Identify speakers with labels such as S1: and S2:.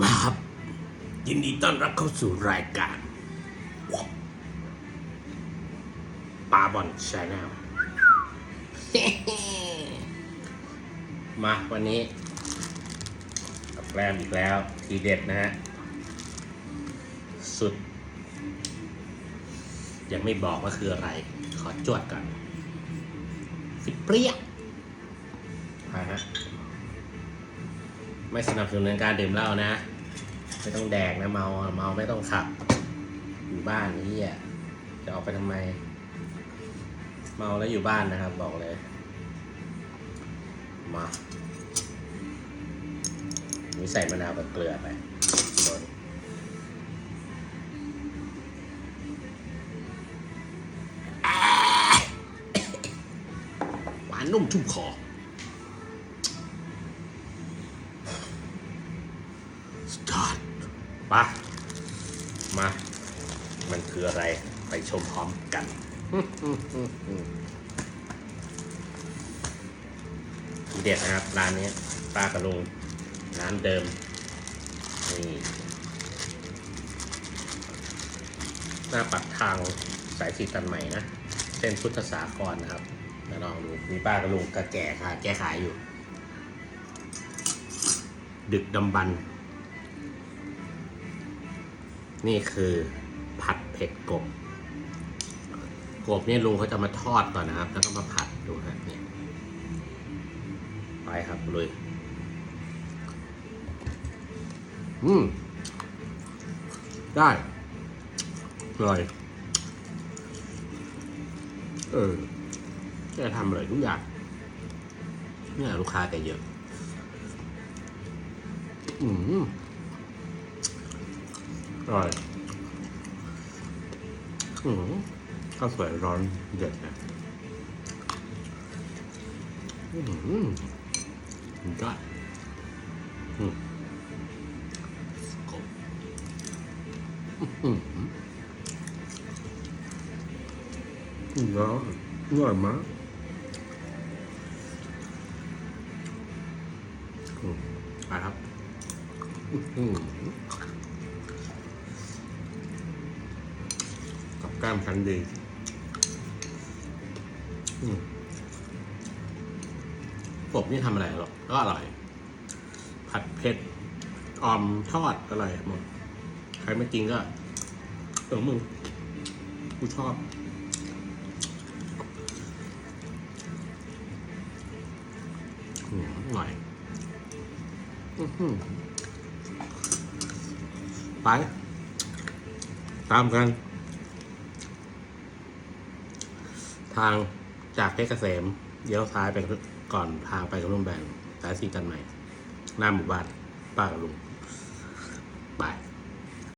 S1: มาครับยินดีต้อนรับเข้าสู่รายการปาบอลชาแนลมาวันนี้กับแกล้มอีกแล้ว ทีเด็ดนะฮะ สุด ยังไม่บอกว่าคืออะไร ขอจวดก่อนสิเปรี้ยไปฮะ ไม่สนับสนุนการดื่มเหล้านะ ไม่ต้องแดกนะเมาเมาไม่ต้องขับ อยู่บ้านนี่อะจะออกไปทำไม เมาแล้วอยู่บ้านนะครับ บอกเลย มานี่ใส่มะนาวกับเกลือไปโดนหวานนุ่มชุ่มคอ สตาร์ทปะมา มันคืออะไรไปชมพร้อมกันทีเด็ดนะครับ ร้านนี้ป้ากระลุงร้านเดิม นี่ หน้าปักทางสายสีตันใหม่นะ เส้นพุทธสาครนะครับมาลองดู มีป้ากระลุงกระแก่ค่ะ แก้ขายอยู่ ดึกดำบรรพ์ นี่คือผัดเผ็ดกบ กบเนี่ยลุงเขาจะมาทอดก่อนนะครับ แล้วก็มาผัดดูฮะเนี่ยไปครับลุยอืม ได้อร่อยเออแกทำเลยทุกอย่างเนี่ยลูกค้าแกเยอะ อืม อร่อยอืมข้าวสวยร้อนเด็ดนะอืมมันก็อืมกบอืมอืมร้อนอร่อยมากอืมไปครับอืม ล้ามชั้นดีอืมกบนี่ทำอะไรหรอกก็อร่อย ผัดเผ็ดออมทอดอร่อยหมด ใครไม่กินก็เออมึงกูชอบอืมอร่อยอือหือไป ตามกัน ทางจากเพชรเกษมเลี้ยวซ้ายไปก่อนทางไปกับลุงแบงสายสีกันใหม่ หน้าหมู่บ้านป้ากับลุงไป